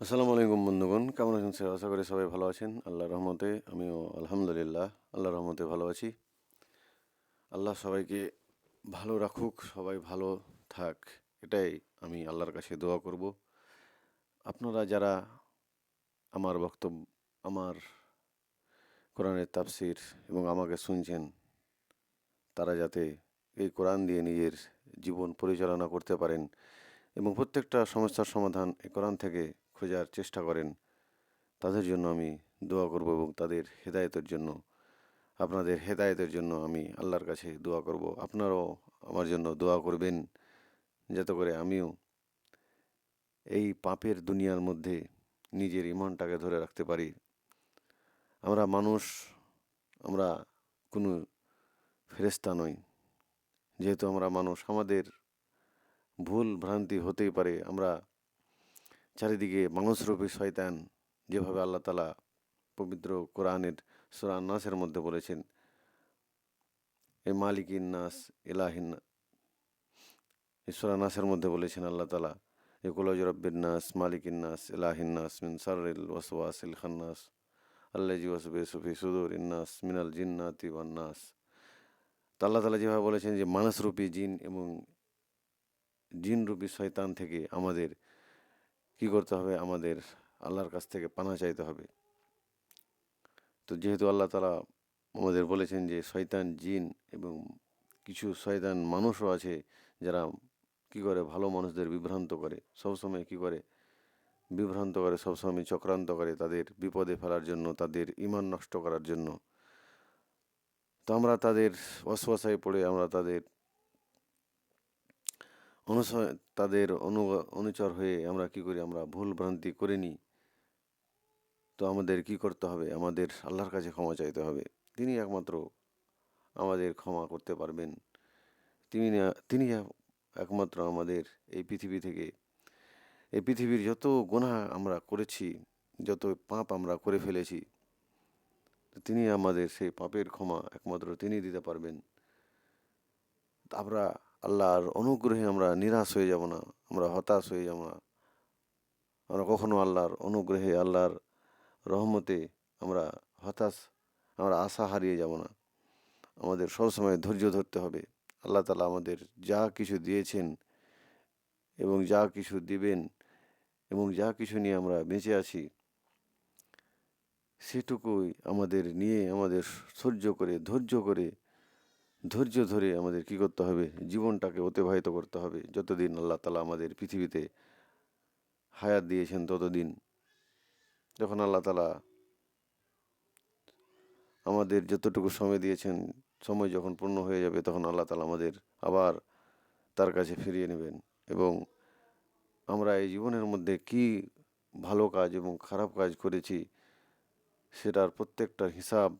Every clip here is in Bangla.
আসসালামু আলাইকুম বন্ধুগণ, কেমন আছেন স্যার আশা করি সবাই ভালো আছেন। আল্লাহর রহমতে আমিও আলহামদুলিল্লাহ আল্লাহ রহমতে ভালো আছি। আল্লাহ সবাইকে ভালো রাখুক, সবাই ভালো থাক, এটাই আমি আল্লাহর কাছে দোয়া করব। আপনারা যারা আমার বক্তব্য, আমার কোরআনের তাফসির এবং আমাকে শুনছেন, তারা যাতে এই কোরআন দিয়ে নিজের জীবন পরিচালনা করতে পারেন এবং প্রত্যেকটা সমস্যার সমাধান এই কোরআন থেকে খোঁজার চেষ্টা করেন। তাদের জন্য আমি দোয়া করব এবং তাদের হেদায়তের জন্য, আপনাদের হেদায়েতের জন্য আমি আল্লাহর কাছে দোয়া করব। আপনারাও আমার জন্য দোয়া করবেন, যাতে করে আমিও এই পাপের দুনিয়ার মধ্যে নিজের ইমানটাকে ধরে রাখতে পারি। আমরা মানুষ, আমরা কোনো ফেরেস্তা নই। যেহেতু আমরা মানুষ, আমাদের ভুল ভ্রান্তি হতেই পারে। আমরা চারিদিকে মানুষরূপী শয়তান, যেভাবে আল্লাহ তালা পবিত্র কোরআনের সুরা নাসের মধ্যে বলেছেন, এ মালিকিন নাস এলাহিন সুরা নাসের মধ্যে বলেছেন আল্লাহ তালা একুলজ রব্বিন নাস, মালিকিন নাস এলাহিন নাস, মিন সারিল ওয়াসওয়াসিল খান্নাস আল্লাহ জি ওয়াসবে সুফি সুদুর ইন্নাস মিনাল জিন্নাতি ওয়ান নাস। তা আল্লাহ তালা যেভাবে বলেছেন যে মানুষরূপী জিন এবং জিনরূপী শয়তান থেকে আমাদের কি করতে হবে? আমাদের আল্লাহর কাছ থেকে পানা চাইতে হবে। তো যেহেতু আল্লাহ তালা আমাদের বলেছেন যে, শয়তান জিন এবং কিছু শয়তান মানুষও আছে যারা কি করে? ভালো মানুষদের বিভ্রান্ত করে। সবসময় কি করে? বিভ্রান্ত করে, সবসময় চক্রান্ত করে তাদের বিপদে ফেলার জন্য, তাদের ইমান নষ্ট করার জন্য। তো আমরা তাদের অশ্বাসায় পড়ে আমরা তাদের অনুসয় তাদের অনু, অনুচর হয়ে আমরা কি করি? আমরা ভুল ভ্রান্তি করে নিই। তো আমাদের কি করতে হবে? আমাদের আল্লাহর কাছে ক্ষমা চাইতে হবে। তিনি একমাত্র আমাদের ক্ষমা করতে পারবেন। তিনি তিনি একমাত্র আমাদের এই পৃথিবী থেকে। এই পৃথিবীর যত গুনাহ আমরা করেছি, যত পাপ আমরা করে ফেলেছি, তিনি আমাদের সেই পাপের ক্ষমা একমাত্র তিনি দিতে পারবেন। আমরা আল্লাহর অনুগ্রহে আমরা নিরাশ হয়ে যাব না, আমরা হতাশ হয়ে যাব না। আমরা কখনো আল্লাহর অনুগ্রহে, আল্লাহর রহমতে আমরা হতাশ, আমরা আশা হারিয়ে যাব না। আমাদের সবসময় ধৈর্য ধরতে হবে। আল্লাহ তালা আমাদের যা কিছু দিয়েছেন এবং যা কিছু দিবেন এবং যা কিছু নিয়ে আমরা বেঁচে আছি, সেটুকুই আমাদের নিয়ে, আমাদের সহ্য করে, ধৈর্য করে ধৈর্য ধরে আমাদের কি করতে হবে? জীবনটাকে অতিবাহিত করতে হবে। যতদিন আল্লাহ তালা আমাদের পৃথিবীতে হায়াত দিয়েছেন, ততদিন যখন আল্লাহ তালা আমাদের যতটুকু সময় দিয়েছেন, সময় যখন পূর্ণ হয়ে যাবে, তখন আল্লাহ তালা আমাদের আবার তার কাছে ফিরিয়ে নেবেন। এবং আমরা এই জীবনের মধ্যে কি ভালো কাজ এবং খারাপ কাজ করেছি, সেটার প্রত্যেকটার হিসাব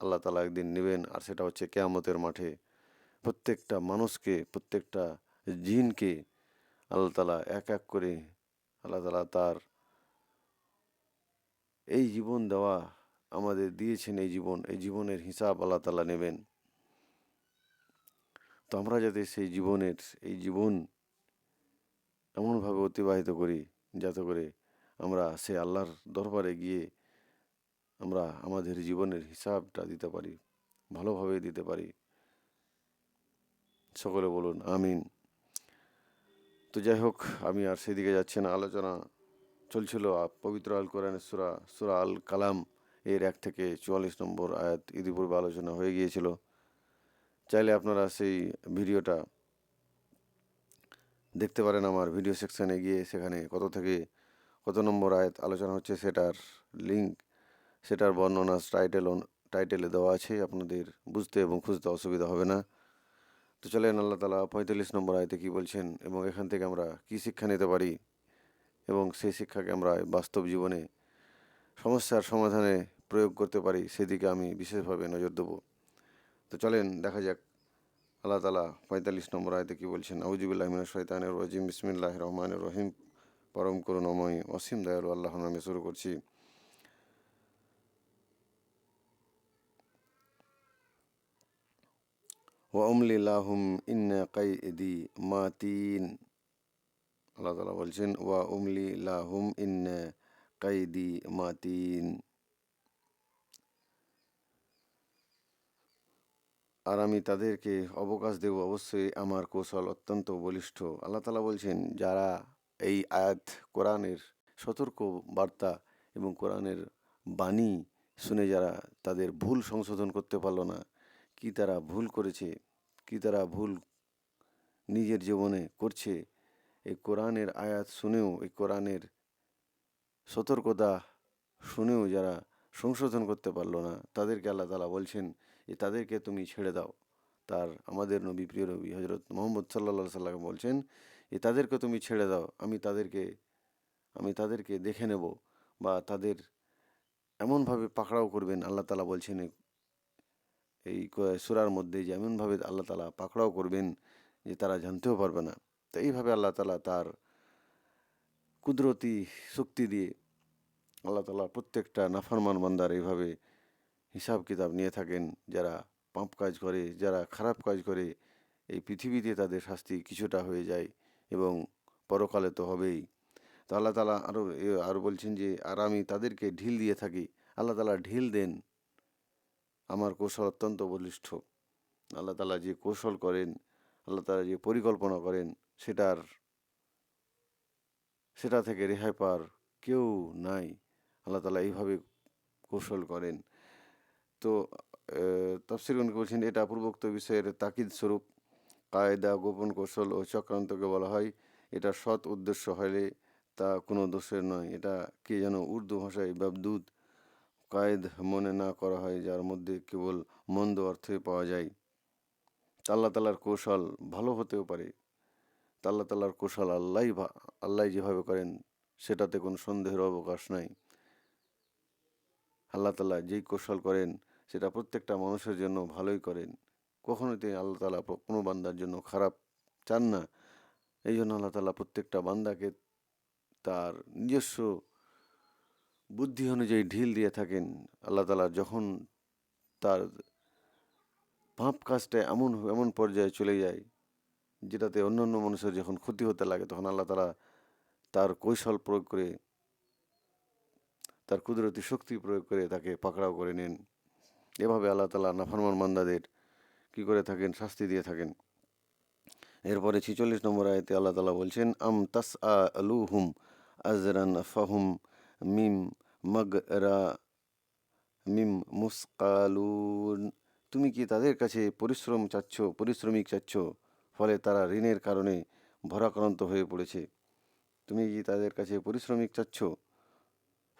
আল্লাহ তালা একদিন নেবেন আর সেটা হচ্ছে কেয়ামতের মাঠে। প্রত্যেকটা মানুষকে, প্রত্যেকটা জিনকে আল্লাহ তালা এক এক করে আল্লাহ তালা তার এই জীবন দেওয়া আমাদের দিয়েছেন, এই জীবন, এই জীবনের হিসাব আল্লাহ তালা নেবেন। তো আমরা যাতে সেই জীবনের, এই জীবন এমনভাবে অতিবাহিত করি, যাতে করে আমরা সে আল্লাহর দরবারে গিয়ে আমরা আমাদের জীবনের হিসাবটা দিতে পারি ভালোভাবে দিতে পারি। সকলে বলুন, আমিন। তো যাই হোক, আমি আর সেদিকে যাচ্ছি না। আলোচনা চলছিল পবিত্র আল কোরআনের সুরা সুরা আল কালাম এর এক থেকে চুয়াল্লিশ নম্বর আয়াত ইতিপূর্বে আলোচনা হয়ে গিয়েছিল। চাইলে আপনারা সেই ভিডিওটা দেখতে পারেন আমার ভিডিও সেকশানে গিয়ে সেখানে কত থেকে কত নম্বর আয়াত আলোচনা হচ্ছে সেটার লিংক সেটার বর্ণনা টাইটেল টাইটেলে দেওয়া আছে। আপনাদের বুঝতে এবং খুঁজতে অসুবিধা হবে না। তো চলেন আল্লাহ তালা পঁয়তাল্লিশ নম্বর আয়তে কী বলছেন এবং এখান থেকে আমরা কী শিক্ষা নিতে পারি এবং সেই শিক্ষাকে আমরা বাস্তব জীবনে সমস্যার সমাধানে প্রয়োগ করতে পারি, সেদিকে আমি বিশেষভাবে নজর দেবো। তো চলেন দেখা যাক আল্লাহ তালা পঁয়তাল্লিশ নম্বর আয়তে কী বলছেন। আউজিবুল্লাহ মিনা শৈতানের রজিম। বিসমিল্লাহ রহমান রহিম। পরম করুণময় অসীম দয়ালু আল্লাহ নামে শুরু করছি। ওয়ামলি লাহুম ইন্না কাইদি মাতিন আল্লাহ তালা বলছেন ওয়া উমলি লাহুম ইন্না কাইদি মাতিন আর আমি তাদেরকে অবকাশ দেব, অবশ্যই আমার কৌশল অত্যন্ত বলিষ্ঠ। আল্লাহ তালা বলছেন, যারা এই আয়াত, কোরআনের সতর্ক বার্তা এবং কোরআনের বাণী শুনে যারা তাদের ভুল সংশোধন করতে পারল না, কি তারা ভুল করেছে? কি তারা ভুল নিজের জীবনে করছে? এই কোরআনের আয়াত শুনেও, এই কোরআনের সতর্কতা শুনেও যারা সংশোধন করতে পারল না, তাদেরকে আল্লাহ তালা বলছেন যে তাদেরকে তুমি ছেড়ে দাও। তার আমাদের নবী, প্রিয় নবী হজরত মোহাম্মদ সাল্লা সাল্লাম বলছেন যে তাদেরকে তুমি ছেড়ে দাও, আমি তাদেরকে আমি তাদেরকে দেখে নেব বা তাদের এমনভাবে পাকড়াও করবেন। আল্লাহ তালা বলছেন এই সূরার মধ্যে যে এমনভাবে আল্লাহ তালা পাকড়াও করবেন যে তারা জানতেও পারবে না। তো এইভাবে আল্লাহ তালা তার কুদরতি শক্তি দিয়ে আল্লাহ তালা প্রত্যেকটা নাফরমান বান্দার এইভাবে হিসাব কিতাব নিয়ে থাকেন, যারা পাপ কাজ করে, যারা খারাপ কাজ করে, এই পৃথিবীতে তাদের শাস্তি কিছুটা হয়ে যায় এবং পরকালে তো হবেই। তো আল্লাহ তালা আরও আরও বলছেন যে, আর আমি তাদেরকে ঢিল দিয়ে থাকি। আল্লাহ তালা ঢিল দেন। আমার কৌশল অত্যন্ত বলিষ্ঠ। আল্লাহ তালা যে কৌশল করেন, আল্লাহ তালা যে পরিকল্পনা করেন, সেটার, সেটা থেকে রেহাই পার কেউ নাই। আল্লাহ তালা এইভাবে কৌশল করেন। তো তফসিরগণ বলছেন, এটা পূর্বোক্ত বিষয়ের তাকিদ স্বরূপ। কায়দা, গোপন কৌশল ও চক্রান্তকে বলা হয়। এটা সৎ উদ্দেশ্য হলে তা কোনো দোষের নয়। এটা কে যেন উর্দু ভাষায় বাবদুদ কায়েদ মনে না করা হয়, যার মধ্যে কেবল মন্দ অর্থে পাওয়া যায়। আল্লাহ তালার কৌশল ভালো হতেও পারে। আল্লাহ তালার কৌশল আল্লাহ আল্লাহ যেভাবে করেন, সেটাতে কোনো সন্দেহের অবকাশ নাই। আল্লাহ তালা যেই কৌশল করেন, সেটা প্রত্যেকটা মানুষের জন্য ভালোই করেন। কখনোই তিনি আল্লাহ তালা কোনো বান্দার জন্য খারাপ চান না। এই জন্য আল্লাহ তালা প্রত্যেকটা বান্দাকে তার নিজস্ব বুদ্ধি অনুযায়ী ঢিল দিয়ে থাকেন আল্লাহ তালা যখন তার পাপ কাজটা এমন এমন পর্যায়ে চলে যায় যেটাতে অন্যান্য মানুষের যখন ক্ষতি হতে লাগে, তখন আল্লাহ তালা তার কৌশল প্রয়োগ করে, তার কুদরতি শক্তি প্রয়োগ করে তাকে পাকড়াও করে নেন। এভাবে আল্লাহ তালা নাফরমান মান্দাদের কি করে থাকেন? শাস্তি দিয়ে থাকেন। এরপরে ছিচল্লিশ নম্বর আয়তে আল্লাহ তালা বলছেন, আম তাস আলু হুম আজরান ফাহুম মিম মগরা মিম মুসকালুন তুমি কি তাদের কাছে পরিশ্রম চাচ্ছ, পরিশ্রমিক চাচ্ছ? ফলে তারা ঋণের কারণে ভরাক্রান্ত হয়ে পড়েছে। তুমি কি তাদের কাছে পরিশ্রমিক চাচ্ছ?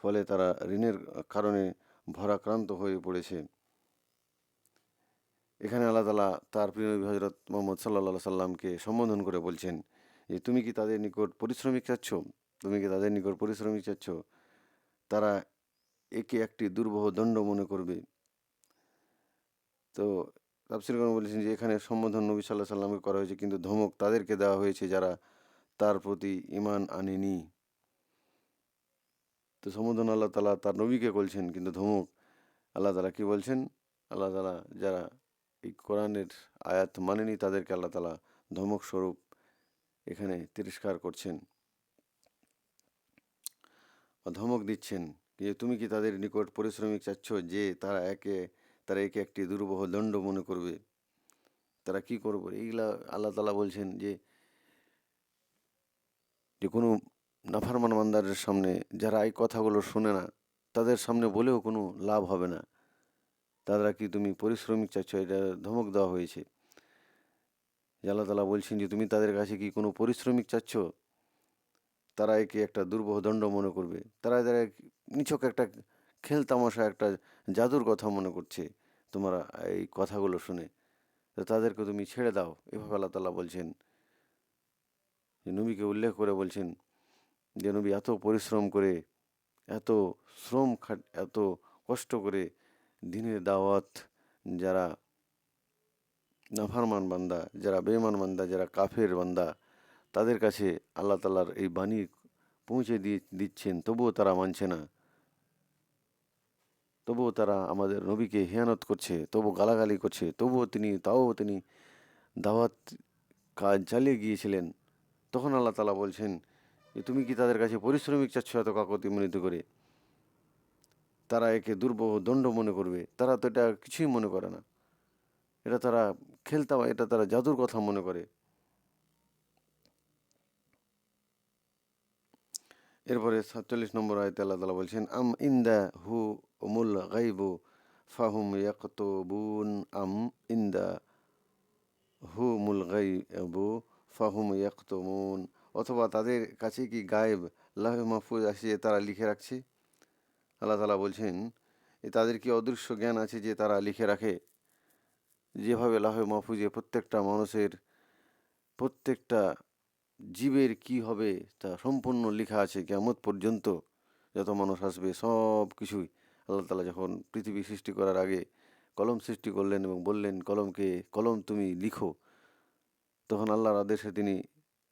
ফলে তারা ঋণের কারণে ভরাক্রান্ত হয়ে পড়েছে। এখানে আল্লাহ তালা তার প্রিয় নবী হজরত মোহাম্মদ সাল্লা সাল্লামকে সম্বোধন করে বলছেন যে, তুমি কি তাদের নিকট পরিশ্রমিক চাচ্ছ? তুমি কি তাদের নিকট পরিশ্রমিক চাচ্ছ? তারা একে একটি দুর্বহ দণ্ড মনে করবে। তো তাফসিরগণ বলেছেন যে, এখানে সম্বোধন নবী সাল্লাহ সাল্লামকে করা হয়েছে, কিন্তু ধমক তাদেরকে দেওয়া হয়েছে যারা তার প্রতি ইমান আনেনি। তো সম্বোধন আল্লাহ তালা তার নবীকে বলছেন কিন্তু ধমক আল্লাহ তালা কি বলছেন? আল্লাহ তালা যারা এই কোরআনের আয়াত মানেনি, তাদেরকে আল্লাহ তালা ধমক স্বরূপ এখানে তিরস্কার করছেন। ধমক দিচ্ছেন যে তুমি কি তাদের নিকট পরিশ্রমিক চাচ্ছ যে তারা একে তারা একে একটি দুর্বহ দণ্ড মনে করবে? তারা কি করবে? এইগুলা আল্লাহ তালা বলছেন যে যে কোনো নাফারমান মান্দারের সামনে যারা এই কথাগুলো শোনে না, তাদের সামনে বলেও কোনো লাভ হবে না। তারা কি তুমি পরিশ্রমিক চাচ্ছ? এটা ধমক দেওয়া হয়েছে। আল্লাহ তালা বলছেন যে, তুমি তাদের কাছে কি কোনো পরিশ্রমিক চাচ্ছ? তারা একে একটা দুর্বহ দণ্ড মনে করবে? তারা তারা নিছক একটা খেল তামাশা, একটা জাদুর কথা মনে করছে তোমরা এই কথাগুলো শুনে। তো তাদেরকে তুমি ছেড়ে দাও। এভাবে আল্লাহ তালা বলছেন। যে নবীকে উল্লেখ করে বলছেন যে নবী এত পরিশ্রম করে, এত শ্রম খাট এত কষ্ট করে দিনের দাওয়াত যারা নাফারমান বান্দা, যারা বেমান বান্দা, যারা কাফের বান্দা তাদের কাছে আল্লাহ তালার এই বাণী পৌঁছে দিয়ে দিচ্ছেন, তবুও তারা মানছে না। তবুও তারা আমাদের নবীকে হিয়ানত করছে তবু গালাগালি করছে, তবুও তিনি, তাও তিনি দাওয়াত কাজ চালিয়ে গিয়েছিলেন। তখন আল্লাহ তালা বলছেন যে, তুমি কি তাদের কাছে পরিশ্রমিক চাচ্ছ এত কাকতি মিনিত করে? তারা একে দুর্বহ, দণ্ড মনে করবে। তারা তো এটা কিছুই মনে করে না। এটা তারা খেলতাম, এটা তারা জাদুর কথা মনে করে। এরপরে সাতচল্লিশ নম্বর আয়তে আল্লাহ তালা বলছেন, আম ইন্দা হু মুল গাইবু ফাহুম ইয়াকতবুন, আম ইন্দা হু মুল গাইবু ফাহুম ইয়াকতমুন। অথবা তাদের কাছে কি গায়েব লাহ মাহফুজ আছে তারা লিখে রাখছে? আল্লাহ তালা বলছেন তাদের কি অদৃশ্য জ্ঞান আছে যে তারা লিখে রাখে? যেভাবে লাহে মাহফুজে প্রত্যেকটা মানুষের প্রত্যেকটা জীবের কি হবে তা সম্পূর্ণ লেখা আছে কেমত পর্যন্ত। যত মানুষ আসবে সব কিছুই আল্লাহ তালা যখন পৃথিবী সৃষ্টি করার আগে কলম সৃষ্টি করলেন এবং বললেন, কলমকে কলম তুমি লিখো। তখন আল্লাহর আদেশে তিনি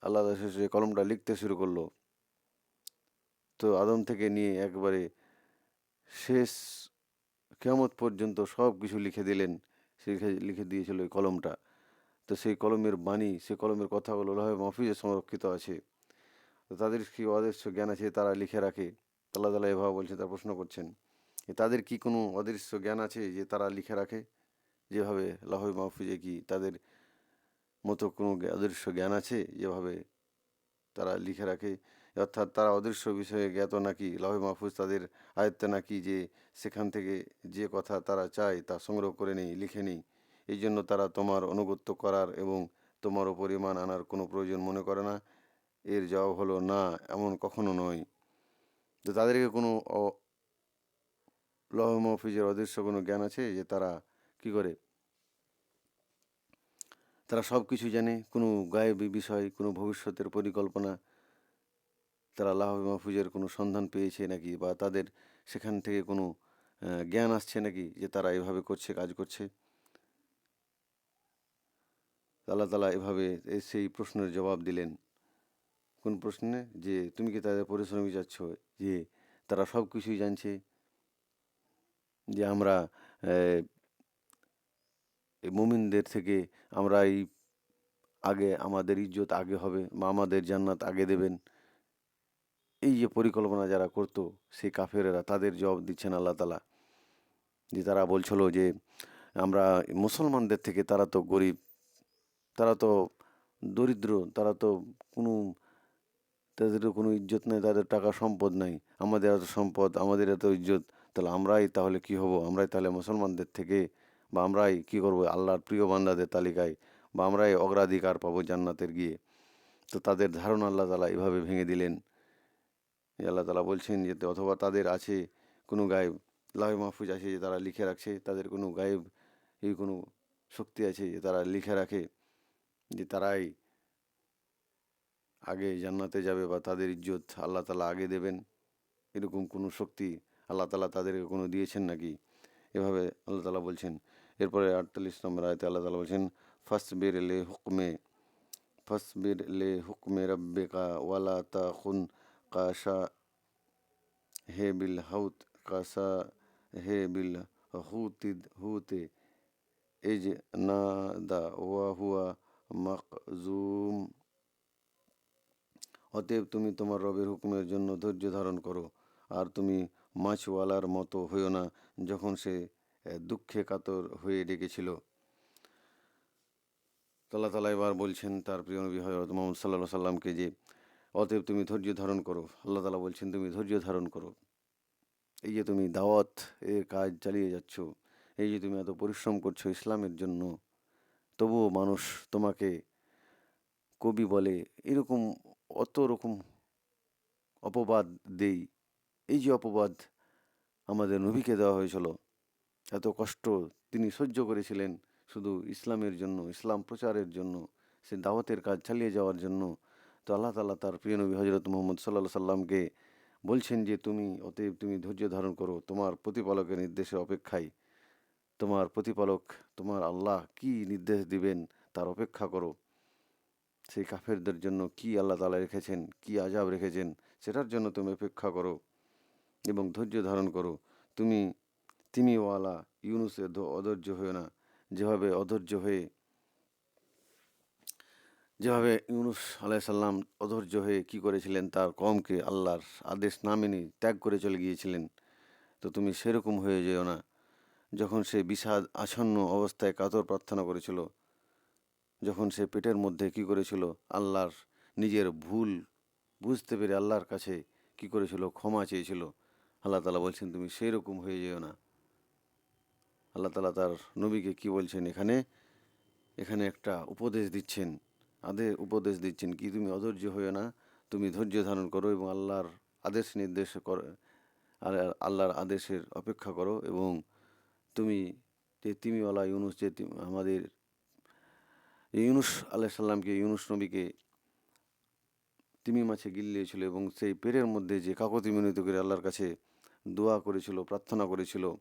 আল্লাহ আদেশে কলমটা লিখতে শুরু করল। তো আদম থেকে নিয়ে একবারে শেষ কেমত পর্যন্ত সব কিছু লিখে দিলেন। লিখে দিয়েছিল ওই কলমটা। তো সেই কলমের বাণী, সেই কলমের কথাগুলো লোহে মফিজে সংরক্ষিত আছে। তো তাদের কি অদৃশ্য জ্ঞান আছে তারা লিখে রাখে। আল্লাহ তালা এভাবে বলছে তারা প্রশ্ন করছেন তাদের কি কোনো অদৃশ্য জ্ঞান আছে যে তারা লিখে রাখে? যেভাবে লাহই মাহফুজে কি তাদের মতো কোনো অদৃশ্য জ্ঞান আছে যেভাবে তারা লিখে রাখে? অর্থাৎ তারা অদৃশ্য বিষয়ে জ্ঞাত নাকি? লাহে মাহফুজ তাদের আয়ত্তে নাকি যে সেখান থেকে যে কথা তারা চায় তা সংগ্রহ করে নেই, লিখে নেই? এই জন্য তারা তোমার অনুগত্য করার এবং তোমার ওপর ইমান আনার কোনো প্রয়োজন মনে করে না। এর জবাব হলো, না, এমন কখনো নয়। তো তাদেরকে কোনো লহ মহফিজের অদৃশ্য কোনো জ্ঞান আছে যে তারা কি করে? তারা সব কিছু জানে, কোনো গায়েবী বিষয়, কোনো ভবিষ্যতের পরিকল্পনা। তারা আল্লাহ মাহফুজের কোনো সন্ধান পেয়েছে নাকি বা তাদের সেখান থেকে কোনো জ্ঞান আসছে নাকি যে তারা এভাবে করছে, কাজ করছে? আল্লাহ তালা এভাবে সেই প্রশ্নের জবাব দিলেন। কোন প্রশ্নে? যে, তুমি কি তাদের পরিশ্রমী যাচ্ছ যে, তারা সব কিছুই জানছে। যে, আমরা মুমিনদের থেকে আমরা এই আগে, আমাদের ইজ্জত আগে হবে বা আমাদের জান্নাত আগে দেবেন। এই যে পরিকল্পনা যারা করতো, সেই কাফেরেরা তাদের জবাব দিচ্ছেন আল্লাহ তালা যে, তারা বলছিল যে, আমরা মুসলমানদের থেকে তারা তো গরিব। তারা তো দরিদ্র, তারা তো কোনো, তাদের তো কোনো ইজ্জত নেই, তাদের টাকা সম্পদ নাই। আমাদের এত সম্পদ, আমাদের এত ইজ্জত, তাহলে আমরাই তাহলে কি হব? আমরাই তাহলে মুসলমানদের থেকে বা আমরাই কি করব? আল্লাহর প্রিয় বান্দাদের তালিকায় বা আমরাই অগ্রাধিকার পাবো জান্নাতের গিয়ে। তো তাদের ধারণা আল্লাহ তালা এভাবে ভেঙে দিলেন। আল্লাহ তালা বলছেন যে, অথবা তাদের আছে কোনো গায়েব লাহে মাহফুজ আছে যে তারা লিখে রাখছে, তাদের কোনো গায়েব, এই কোনো শক্তি আছে যে তারা লিখে রাখে। যে তারাই আগে জান্নাতে যাবে বা তাদের ইজ্জত আল্লাহ তালা আগে দেবেন, এরকম কোনো শক্তি আল্লাহ তালা তাদেরকে কোনো দিয়েছেন নাকি? এভাবে আল্লাহ তালা বলছেন। এরপরে আটচল্লিশ নম্বর আয়তে আল্লাহ তালা বলছেন, ফসবির লে হুকমে, ফসবির লে হুকমে রব্বেকা ওয়ালা তা খুন কাশা, হে বিল হাউত কাসা হে বিল হুতিদ হুতে এজ না দা ওয়া হুয়া মাকজুম। অতএব তুমি তোমার রবের হুকুমের জন্য ধৈর্য ধারণ করো, আর তুমি মাছওয়ালার মতো হইও না যখন সে দুঃখে কাতর হয়ে ডেকেছিল। তাল্লাহ তালা এবার বলছেন তার প্রিয় নবী হজরত মোহাম্মদ সাল্লাহ সাল্লামকে যে, অতএব তুমি ধৈর্য ধারণ করো। আল্লাহ তালা বলছেন, তুমি ধৈর্য ধারণ করো। এই যে তুমি দাওয়াত এর কাজ চালিয়ে যাচ্ছ, এই যে তুমি এত পরিশ্রম করছ ইসলামের জন্য তবুও মানুষ তোমাকে কবি বলে, এরকম অত রকম অপবাদ দেই। এই যে অপবাদ আমাদের নবীকে দেওয়া হয়েছিল, এত কষ্ট তিনি সহ্য করেছিলেন শুধু ইসলামের জন্য, ইসলাম প্রচারের জন্য, সে দাওয়াতের কাজ চালিয়ে যাওয়ার জন্য। তো আল্লাহ তাল্লাহ তার প্রিয় নবী হজরত মোহাম্মদ সাল্লাহ সাল্লামকে বলছেন যে, তুমি, অতএব তুমি ধৈর্য ধারণ করো, তোমার প্রতিপালকের নির্দেশে অপেক্ষায় তোমার প্রতিপালক, তোমার আল্লাহ কি নির্দেশ দিবেন তার অপেক্ষা করো। সেই কাফেরদের জন্য কি আল্লাহ তালা রেখেছেন, কি আজাব রেখেছেন, সেটার জন্য তুমি অপেক্ষা করো এবং ধৈর্য ধারণ করো। তুমি, তিমিওয়ালা ইউনুসের অধৈর্য হয়ে না। যেভাবে অধৈর্য হয়ে, যেভাবে ইউনুস আলাইসাল্লাম অধৈর্য হয়ে কি করেছিলেন তার কমকে আল্লাহর আদেশ না মেনে ত্যাগ করে চলে গিয়েছিলেন, তো তুমি সেরকম হয়ে যেও না। যখন সে বিষাদ আসন্ন অবস্থায় কাতর প্রার্থনা করেছিল, যখন সে পেটের মধ্যে কি করেছিল? আল্লাহর নিজের ভুল বুঝতে পেরে আল্লাহর কাছে কি করেছিল? ক্ষমা চেয়েছিল। আল্লাহ তালা বলছেন, তুমি সেই রকম হয়ে যেও না। আল্লাহ তালা তার নবীকে কি বলছেন? এখানে এখানে একটা উপদেশ দিচ্ছেন। আদে উপদেশ দিচ্ছেন কি, তুমি অধৈর্য হয়েও না, তুমি ধৈর্য ধারণ করো এবং আল্লাহর আদেশ নির্দেশ কর আল্লাহর আদেশের অপেক্ষা করো এবং তুমি, যে তিমিওয়ালা ইউনুস, যে আমাদের ইউনুস আলাহ সাল্লামকে ইউনুস নবীকে তিমি মাছে গিলিয়েছিল এবং সেই পেটের মধ্যে যে কাকতি মিনতি করে আল্লাহর কাছে দোয়া করেছিল, প্রার্থনা করেছিল,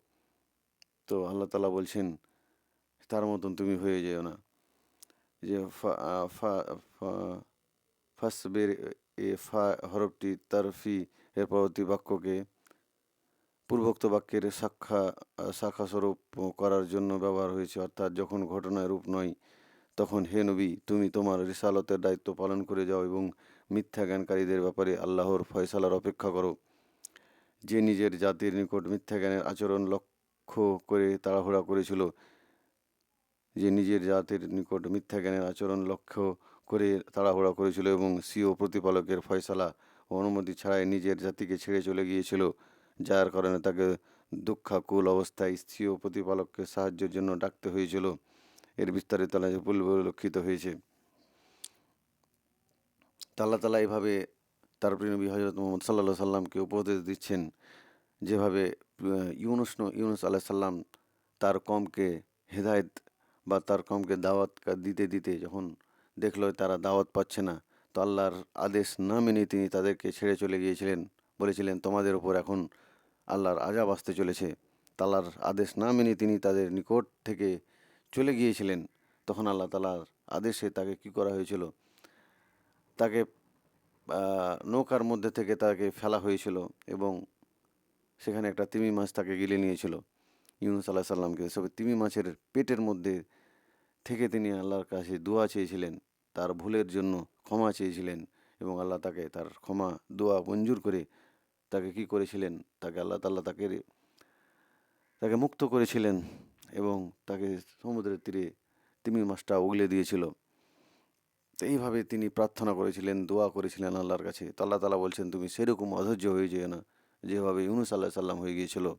তো আল্লাহ তালা বলছেন, তার মতন তুমি হয়ে যেও না। যে ফা- আ- ফা- ফা- এ ফা, হরফটি তারফি এর পরবর্তী বাক্যকে পূর্বোক্ত বাক্যের সাক্ষা শাখা স্বরূপ করার জন্য ব্যবহার হয়েছে। অর্থাৎ যখন ঘটনায় রূপ নয়, তখন হে নবী, তুমি তোমার রিসালতের দায়িত্ব পালন করে যাও এবং মিথ্যা জ্ঞানকারীদের ব্যাপারে আল্লাহর ফয়সালার অপেক্ষা করো। যে নিজের জাতির নিকট মিথ্যা জ্ঞানের আচরণ লক্ষ্য করে তাড়াহুড়া করেছিল, যে নিজের জাতির নিকট মিথ্যা জ্ঞানের আচরণ লক্ষ্য করে তাড়াহুড়া করেছিল এবং সিও প্রতিপালকের ফয়সালা অনুমতি ছাড়াই নিজের জাতিকে ছেড়ে চলে গিয়েছিল যার কারণে তাকে দুঃখাকুল অবস্থায় স্ত্রী ও প্রতিপালককে সাহায্যের জন্য ডাকতে হয়েছিল। এর বিস্তারিত আলোচনা পূর্বে উল্লেখিত হয়েছে। তাল্লা তালা এইভাবে তার প্রিয়নবী হজরত মোহাম্মদ সাল্লা সাল্লামকে উপদেশ দিচ্ছেন যেভাবে ইউনুস ইউনুস আলাহ সাল্লাম তার কমকে হেদায়েত বা তার কমকে দাওয়াত দিতে দিতে যখন দেখল তারা দাওয়াত পাচ্ছে না, তো আল্লাহর আদেশ না মেনে তিনি তাদেরকে ছেড়ে চলে গিয়েছিলেন। বলেছিলেন, তোমাদের ওপর এখন আল্লাহর আজাব আসতে চলেছে। তালার আদেশ না মেনে তিনি তাদের নিকট থেকে চলে গিয়েছিলেন। তখন আল্লাহ তালার আদেশে তাকে কি করা হয়েছিল? তাকে নৌকার মধ্যে থেকে তাকে ফেলা হয়েছিল এবং সেখানে একটা তিমি মাছ তাকে গিলে নিয়েছিল। ইউনুস আল্লাহ সাল্লামকে সব তিমি মাছের পেটের মধ্যে থেকে তিনি আল্লাহর কাছে দোয়া চেয়েছিলেন। তার ভুলের জন্য ক্ষমা চেয়েছিলেন এবং আল্লাহ তাকে তার ক্ষমা, দোয়া মঞ্জুর করে তাকে কি করেছিলেন? তাকে আল্লাহ তাল্লাহ তাকে তাকে মুক্ত করেছিলেন এবং তাকে সমুদ্রের তীরে তিমি মাছটা উগলে দিয়েছিল। তো এইভাবে তিনি প্রার্থনা করেছিলেন, দোয়া করেছিলেন আল্লাহর কাছে। তো আল্লাহ তালা বলছেন, তুমি সেরকম অধৈর্য হয়ে যেও না, যেভাবে ইউনুস আল্লাহ সাল্লাম হয়ে গিয়েছিল।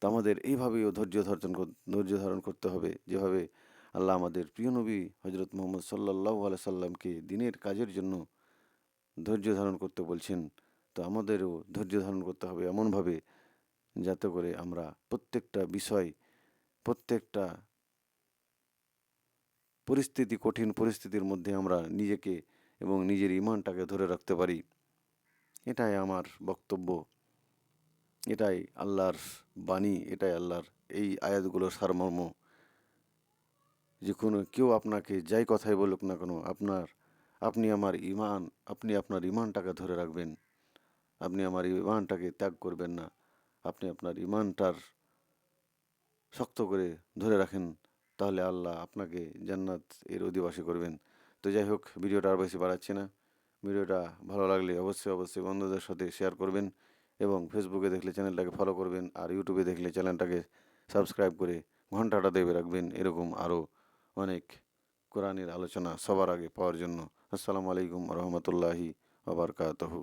তো আমাদের এইভাবেও ধৈর্য কর- ধৈর্য ধারণ করতে হবে। যেভাবে আল্লাহ আমাদের প্রিয় নবী হজরত মোহাম্মদ সাল্লাহ আলাই সাল্লামকে দিনের কাজের জন্য ধৈর্য ধারণ করতে বলছেন তো আমাদেরও ধৈর্য ধারণ করতে হবে এমনভাবে যাতে করে আমরা প্রত্যেকটা বিষয়, প্রত্যেকটা পরিস্থিতি, কঠিন পরিস্থিতির মধ্যে আমরা নিজেকে এবং নিজের ইমানটাকে ধরে রাখতে পারি। এটাই আমার বক্তব্য। এটাই আল্লাহর বাণী, এটাই আল্লাহর এই আয়াতগুলোর সারমর্ম। যে কোনো, কেউ আপনাকে যাই কথাই বলুক না কেন, আপনার, আপনি আমার ইমান, আপনি আপনার ইমানটাকে ধরে রাখবেন। আপনি আমার ইমানটাকে ত্যাগ করবেন না। আপনি আপনার ইমানটার শক্ত করে ধরে রাখেন, তাহলে আল্লাহ আপনাকে জান্নাত এর অধিবাসী করবেন। তো যাই হোক, ভিডিওটা আর বেশি বাড়াচ্ছি না। ভিডিওটা ভালো লাগলে অবশ্যই অবশ্যই বন্ধুদের সাথে শেয়ার করবেন এবং ফেসবুকে দেখলে চ্যানেলটাকে ফলো করবেন আর ইউটিউবে দেখলে চ্যানেলটাকে সাবস্ক্রাইব করে ঘন্টাটা দেবে রাখবেন। এরকম আরও অনেক কোরআনের আলোচনা সবার আগে পাওয়ার জন্য। আসসালামু আলাইকুম রহমতুল্লাহি আবরকাতহু